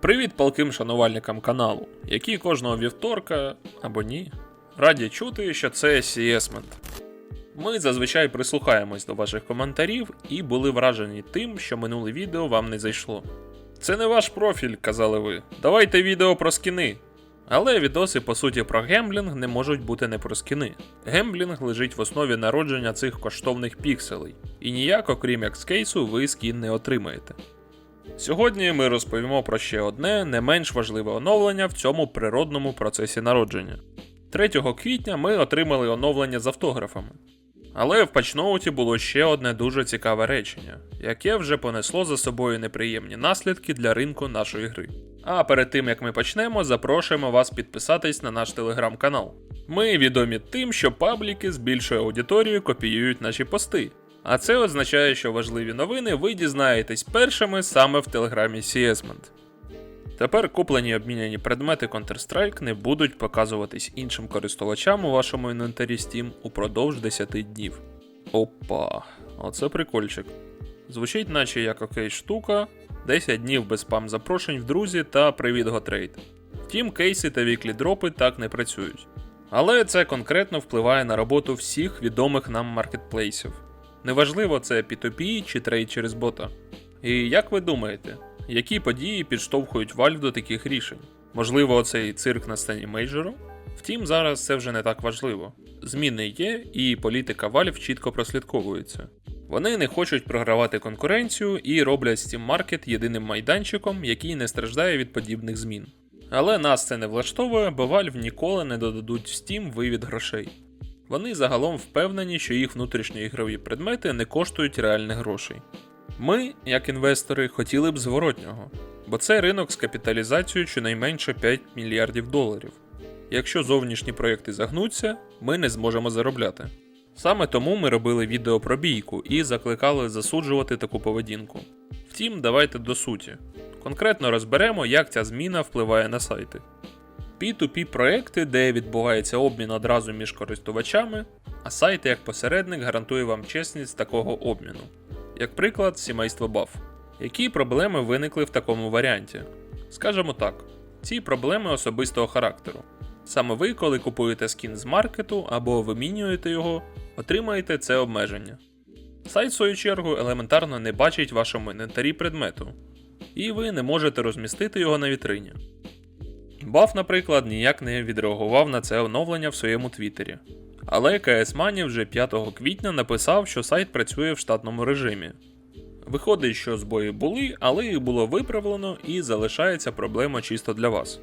Привіт палким шанувальникам каналу, які кожного вівторка або ні, раді чути, що це Сієсмент. Ми зазвичай прислухаємось до ваших коментарів і були вражені тим, що минуле відео вам не зайшло. Це не ваш профіль, казали ви. Давайте відео про скіни. Але відоси, по суті, про гемблінг не можуть бути не про скіни. Гемблінг лежить в основі народження цих коштовних пікселей, і ніяк, окрім як з кейсу, ви скін не отримаєте. Сьогодні ми розповімо про ще одне не менш важливе оновлення в цьому природному процесі народження. 3 квітня ми отримали оновлення з автографами. Але в патчноуті було ще одне дуже цікаве речення, яке вже понесло за собою неприємні наслідки для ринку нашої гри. А перед тим як ми почнемо, запрошуємо вас підписатись на наш телеграм-канал. Ми відомі тим, що пабліки з більшою аудиторією копіюють наші пости. А це означає, що важливі новини ви дізнаєтесь першими саме в телеграмі Сіесмент. Тепер куплені обміняні предмети Counter-Strike не будуть показуватись іншим користувачам у вашому інвентарі Steam упродовж 10 днів. Опа, оце прикольчик. Звучить, наче як окей штука, 10 днів без спам запрошень в друзі та привіт готрейд. Втім, кейси та віклі дропи так не працюють. Але це конкретно впливає на роботу всіх відомих нам маркетплейсів. Неважливо, це P2P чи трейд через бота. І як ви думаєте, які події підштовхують Valve до таких рішень? Можливо, оцей цирк на сцені мейджору? Втім, зараз це вже не так важливо. Зміни є, і політика Valve чітко прослідковується. Вони не хочуть програвати конкуренцію і роблять Steam Market єдиним майданчиком, який не страждає від подібних змін. Але нас це не влаштовує, бо Valve ніколи не додадуть в Steam вивід грошей. Вони загалом впевнені, що їх внутрішньоігрові предмети не коштують реальних грошей. Ми, як інвестори, хотіли б зворотнього, бо це ринок з капіталізацією щонайменше 5 мільярдів доларів. Якщо зовнішні проєкти загнуться, ми не зможемо заробляти. Саме тому ми робили відео про бійку і закликали засуджувати таку поведінку. Втім, давайте до суті. Конкретно розберемо, як ця зміна впливає на сайти. P2P проекти, де відбувається обмін одразу між користувачами, а сайт як посередник гарантує вам чесність такого обміну. Як приклад, сімейство Buff. Які проблеми виникли в такому варіанті? Скажемо так, ці проблеми особистого характеру. Саме ви, коли купуєте скін з маркету або вимінюєте його, отримаєте це обмеження. Сайт, в свою чергу, елементарно не бачить вашому інвентарі предмету, і ви не можете розмістити його на вітрині. Баф, наприклад, ніяк не відреагував на це оновлення в своєму твіттері. Але CS Money вже 5 квітня написав, що сайт працює в штатному режимі. Виходить, що збої були, але їх було виправлено і залишається проблема чисто для вас.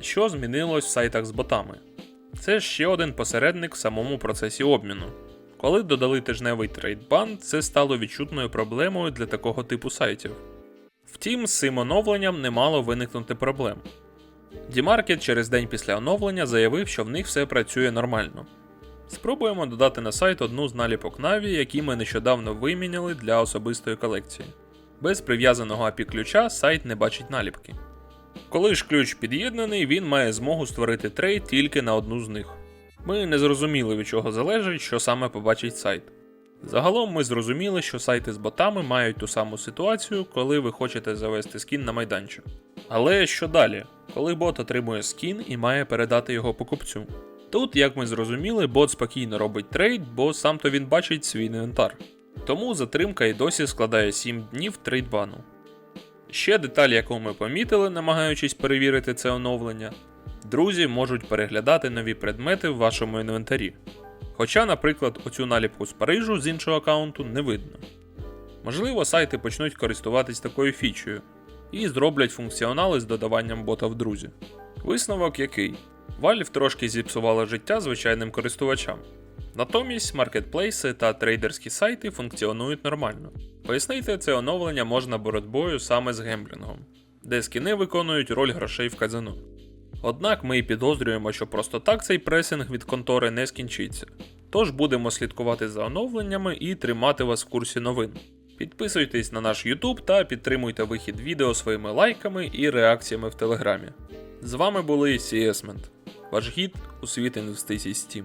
Що змінилось в сайтах з ботами? Це ще один посередник в самому процесі обміну. Коли додали тижневий трейдбан, це стало відчутною проблемою для такого типу сайтів. Втім, з цим оновленням не мало виникнути проблем. Дімаркет через день після оновлення заявив, що в них все працює нормально. Спробуємо додати на сайт одну з наліпок Na'Vi, які ми нещодавно виміняли для особистої колекції. Без прив'язаного API ключа сайт не бачить наліпки. Коли ж ключ під'єднаний, він має змогу створити трейд тільки на одну з них. Ми не зрозуміли, від чого залежить, що саме побачить сайт. Загалом ми зрозуміли, що сайти з ботами мають ту саму ситуацію, коли ви хочете завести скін на майданчик. Але що далі, коли бот отримує скін і має передати його покупцю? Тут, як ми зрозуміли, бот спокійно робить трейд, бо сам то він бачить свій інвентар. Тому затримка і досі складає 7 днів трейдбану. Ще деталь, яку ми помітили, намагаючись перевірити це оновлення, друзі можуть переглядати нові предмети в вашому інвентарі. Хоча, наприклад, оцю наліпку з Парижу з іншого аккаунту не видно. Можливо, сайти почнуть користуватись такою фічею і зроблять функціонали з додаванням бота в друзі. Висновок який? Valve трошки зіпсувала життя звичайним користувачам. Натомість маркетплейси та трейдерські сайти функціонують нормально. Пояснити це оновлення можна боротьбою саме з гемблінгом, де скіни виконують роль грошей в казино. Однак ми і підозрюємо, що просто так цей пресинг від контори не скінчиться. Тож будемо слідкувати за оновленнями і тримати вас в курсі новин. Підписуйтесь на наш YouTube та підтримуйте вихід відео своїми лайками і реакціями в Телеграмі. З вами були Сіесмент, ваш гід у світ інвестицій Steam.